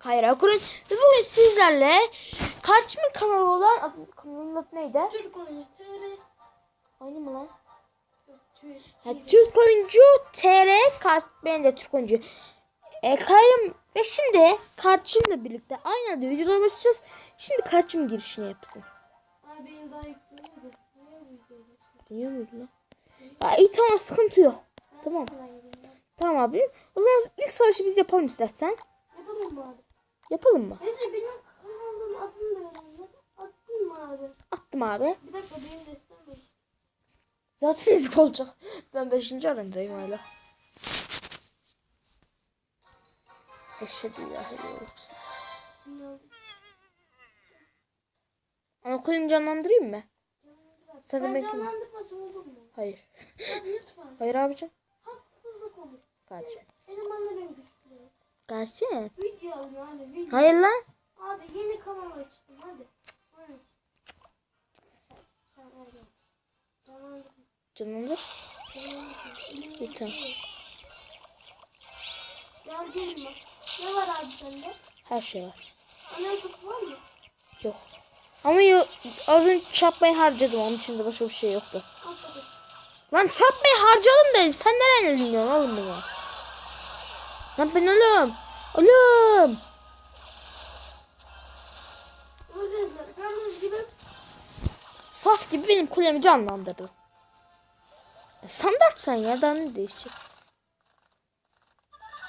Kayra Kur'un ve bugün sizlerle Karçımın kanalı olan adı, kanalın adı neydi? Türk oyuncusu TR. Aynı mı lan? Türk. Ha, Türk oyuncu TR Kart ben de Türk oyuncu. E, Kayrım ve şimdi Karçım'la birlikte aynı anda videolar başlayacağız. Şimdi Karçım girişini yapsın. Abi benim daha? Biliyor lan? Ya, iyi tamam sıkıntı yok. Tamam. Tamam abi. O zaman ilk savaşı biz yapalım istersen. Yapalım mı abi? Yapalım mı? Neyse benim kanalımın adını da verelim. Attın mı abi? Attım abi. Bir dakika benim var. Zaten ezik olacak. Ben 5. arındayım hala. Eşhedü illallah. Ana koyun canlandırayım mı? Sen de Ben belki... canlandırmasam olur mu? Hayır. Abi lütfen. Hayır abicim. Haksızlık olur. Gerçi. Elemanla benim. Gerçi. Video alın abi video. Hayır lan. Abi yeni kanal açtım hadi. Sen öyle. Tamam. Tamam. Yardım mı? Ne var abi sende? Her şey var. Anayaklık var mı? Yok. Ama yo- az önce çarpmayı harcadım. Onun içinde başka bir şey yoktu. Atladım. Lan çarpmayı harcadım dedim. Sen nereden dinliyorsun oğlum bunu? Lan ben oğlum. Oğlum. Arkadaşlar gördüğünüz gibi Saf gibi benim kulemi canlandırdı. E, Standart sen ya daha ne değişecek?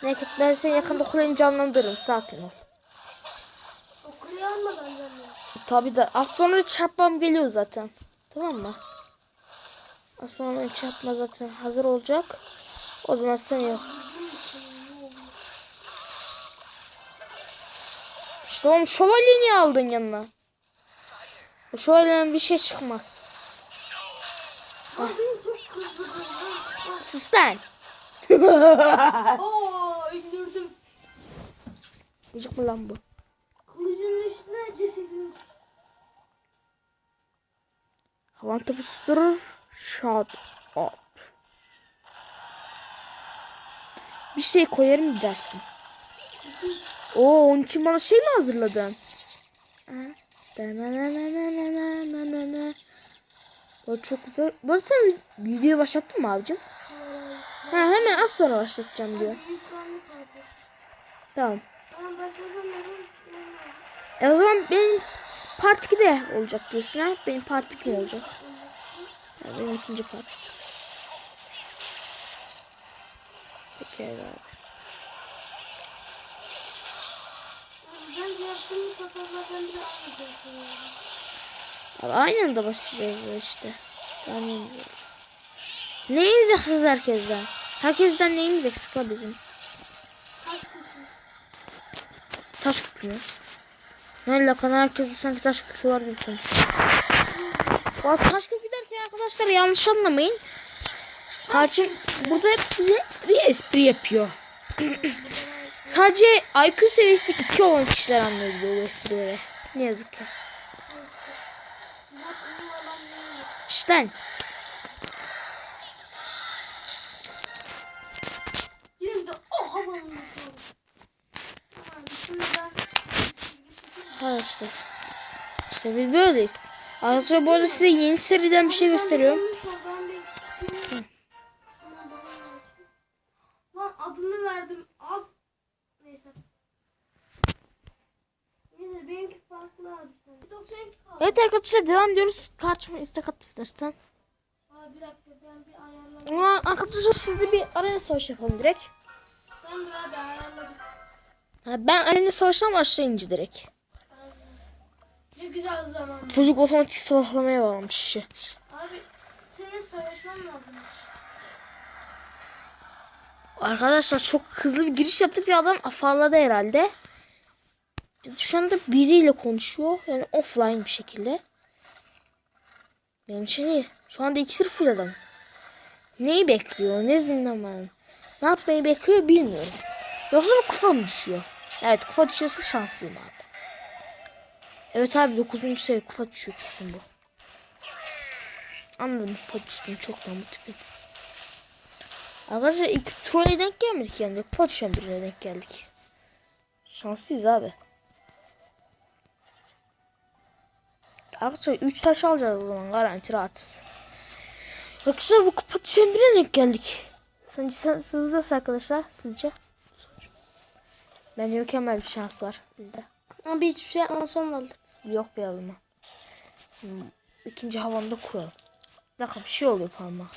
Naked ben seni yakında kuleni canlandırırım sakin ol. o kuleyi almadan canım. Tabi de az sonra çarpmam geliyor zaten. Tamam mı? Az sonra çarpma zaten hazır olacak. O zaman sen yok. Tamam şövalyeni aldın yanına. O şövalyenin bir şey çıkmaz. Ah. Sus lan. Oo, indirdim. Mı lan bu? Kılıcın üstüne cesedin. Up. Bir şey koyarım dersin. Oo onun için bana şey mi hazırladın? Bu çok güzel. Bu arada sen videoyu başlattın mı abicim? Ha hemen az sonra başlatacağım diyor. Tamam. E o zaman benim part 2'de olacak diyorsun ha. Benim part 2'de olacak. Yani benim ikinci part. Peki abi. Abi aynı anda başlayacağız ya işte. Neyimiz olacak? Neyimiz eksik herkesten? Herkesten neyimiz eksik var bizim? Kaç kişi? Taş küpü mü? Ne lakan herkeste sanki taş küpü var gibi konuşuyor. Bak taş küpü derken arkadaşlar yanlış anlamayın. Karşım burada hep bize bir espri yapıyor. Sadece IQ seviyesi 2 olan kişiler anlayabiliyor bu esprileri. Ne yazık ki. Bak bu adam ne? İşte Yine de o havanın bakalım. Tamam şimdi ben arkadaşlar. İşte biz böyleyiz. Arkadaşlar bu arada size yeni seriden bir şey gösteriyorum. Evet arkadaşlar devam ediyoruz. Karşıma istek at istersen. Abi bir dakika ben bir ayarladım. Ama arkadaşlar sizde bir arena savaşı yapalım direkt. Ben de abi ayarladım. Ha, ben arena savaştan başlayınca direkt. Ne güzel zaman. Çocuk otomatik silahlamaya bağlamış işi. Abi senin savaşman lazım. Arkadaşlar çok hızlı bir giriş yaptık ve adam afalladı herhalde. Şu biriyle konuşuyor. Yani offline bir şekilde. Benim için iyi. Şu anda iksir full adam. Neyi bekliyor? Ne zindan? Ne yapmayı bekliyor bilmiyorum. Yoksa bu kupa düşüyor? Evet kupa düşüyorsa şanslıyım abi. Evet abi 9. seviye kupa düşüyor kesin bu. Anladım kupa düştüm çoktan bu tipi. Arkadaşlar ilk Troy'e denk gelmedik yani. Kupa düşen birine denk geldik. Şanslıyız abi. Arkadaşlar 3 taş alacağız o zaman garanti rahat. Arkadaşlar bu kupa çembire denk geldik. Sence sen, siz nasıl arkadaşlar sizce? Bence mükemmel bir şans var bizde. Ama hiçbir şey yapmasam da olur. Yok bir alıma. Hmm, İkinci havanda kuralım. Bir dakika bir şey oluyor parmağa.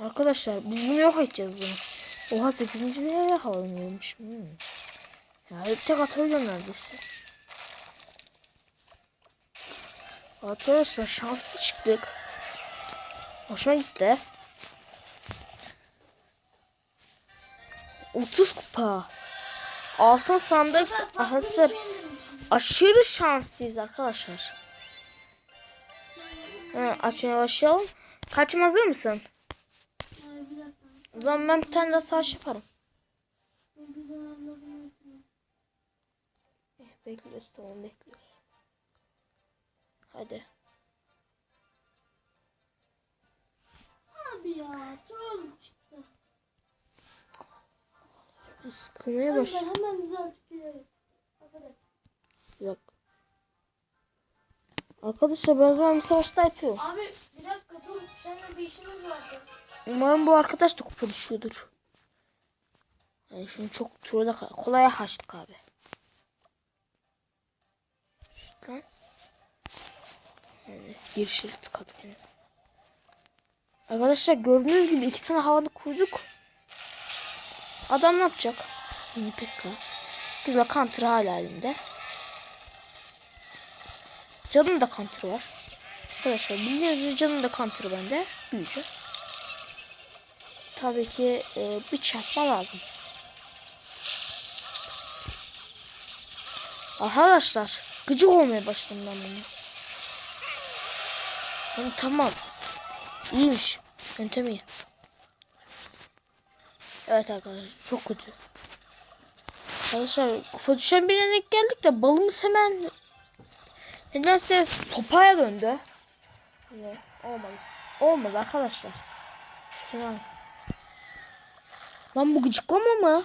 Arkadaşlar biz bunu yok edeceğiz bunu. Oha 8. de havalanıyormuş. Hmm. Ya hep tek atabiliyorum neredeyse. Arkadaşlar şanslı çıktık. Hoşuma gitti. 30 kupa. Altın sandık arkadaşlar aşırı şanslıyız arkadaşlar. Ha, açmaya başlayalım. Kaçım hazır mısın? O zaman ben bir tane daha savaş yaparım. Bekliyoruz tamam bekliyoruz. Hadi. Abi ya troll çıktı. Sıkılmaya baş. hemen. Arkadaş. Yok. Arkadaşlar ben bir savaşta yapıyorum. Abi bir dakika dur. Seninle bir işimiz vardı. Umarım bu arkadaş da kupa düşüyordur. Yani şimdi çok turda kolaya kaçtık abi. Bir şerit tıkadık en. Arkadaşlar gördüğünüz gibi iki tane havada kurduk. Adam ne yapacak? Yine pekka. Güzel counter hala elinde. Canın da counter var. Arkadaşlar biliyorsunuz canın da counter bende. Büyücü. Tabii ki e, bir çarpma lazım. Arkadaşlar gıcık olmaya başladım ben bunu. Yani tamam. İyiymiş. Yöntem iyi. Evet arkadaşlar çok kötü. Arkadaşlar kupa düşen birine denk geldik de balımız hemen nedense sopaya döndü. Evet, olmadı. Olmadı arkadaşlar. Tamam. Lan bu gıcıklama mı?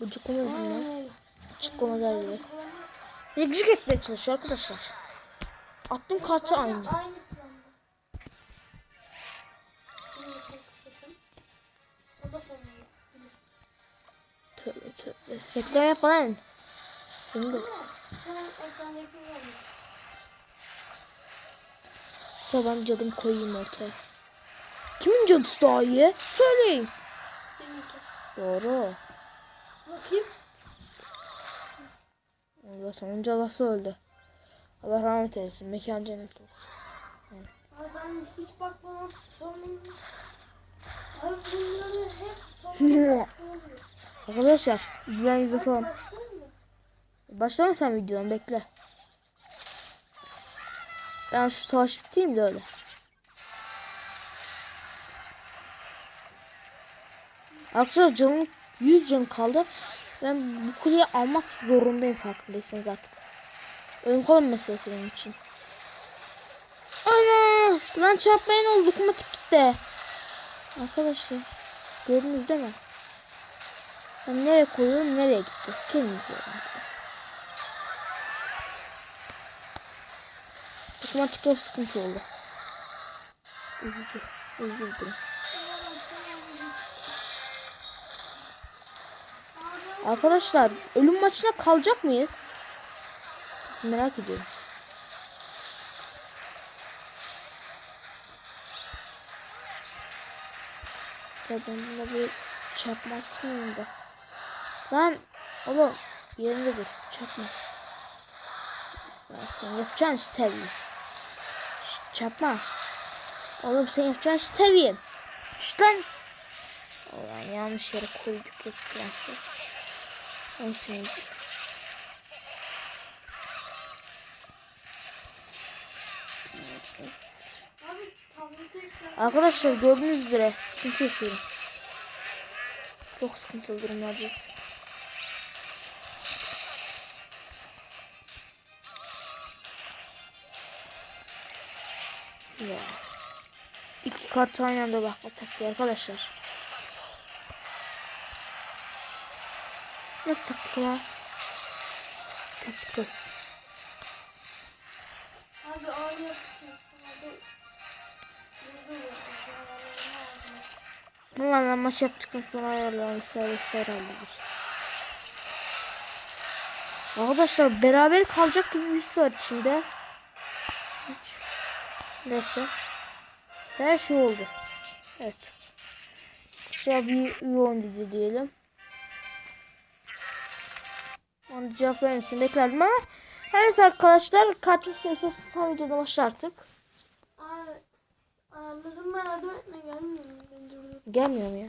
Gıcıklama lan? Gıcıklama. Bir gıcık etmeye çalışıyor arkadaşlar. Attım kartı aynı. Aynı Reklam yapma lan. Sonra ben cadımı koyayım ortaya. Kimin cadısı daha iyi? Söyleyin. Seninki. Doğru. Bakayım. Allah onun cadısı öldü. Allah rahmet eylesin. Mekan cennet olsun. Abi ben hiç bakmadan sonunu... Abi bunları hep sonunu... Arkadaşlar videoyu mı? Başlama sen videodan bekle. Ben şu savaş bitireyim de öyle. Arkadaşlar canım 100 canım kaldı. Ben bu kuleyi almak zorundayım farkındaysanız artık. Ölüm kalım meselesi benim için. Ana! Lan çarpmayın oldu. Dokunmatik gitti. Arkadaşlar. Gördünüz değil mi? Ben nereye koyuyorum nereye gitti. Kendiniz gördünüz. Otomatikte bir sıkıntı oldu. Üzücü. Üzücü. Arkadaşlar ölüm maçına kalacak mıyız? Merak ediyorum. Ya ben buna bir çarpma atmayayım da. Lan oğlum yerinde dur çarpma. Ya sen seveyim. Şşt, çarpma. Oğlum sen yapacağın işi seveyim. Şşt lan. Ulan yanlış yere koyduk yok prensi. Oğlum ekran... Arkadaşlar gördüğünüz üzere sıkıntı yaşıyorum. Çok sıkıntılı durumlardayız. Ya. İki kart aynı anda bakma taktiği arkadaşlar. Nasıl? Taktı. Abi ağrı yapıyorsun. Abi. Aldım. Bunlarla maç yaptıktan sonra ayarlayalım. Servisler hallederiz. Arkadaşlar beraber kalacak gibi bir his var içinde. Hiç. Neyse. Her şey oldu. Evet. Şöyle bir üye oyuncu diyelim. Onu cevap vermesini beklerdim ama Evet arkadaşlar katil sesi son videoda başlardık. Ayarlarıma yardım etme gelmiyor. Gelmiyor mu ya?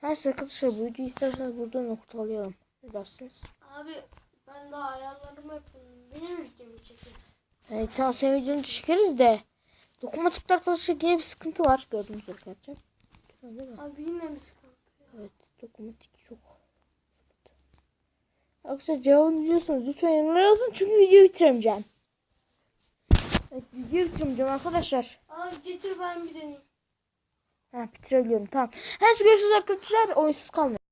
Her arkadaşlar bu videoyu isterseniz burada noktalayalım. Ne dersiniz? Abi ben daha ayarlarımı yapıyorum. Benim videomu çekiyorsun. Evet tamam senin videonu çıkarız de. Dokunmatikte arkadaşlar yine bir sıkıntı var. Gördüğünüz gibi arkadaşlar. Abi yine mi sıkıntı? Evet dokunmatik çok sıkıntı. Arkadaşlar cevabını biliyorsanız lütfen yorumlara yazın çünkü videoyu bitiremeyeceğim. Evet videoyu bitiremeyeceğim arkadaşlar. Abi getir ben bir deneyeyim. Ha bitirebiliyorum tamam. Her görüşürüz arkadaşlar. Oyunsuz kalmayın.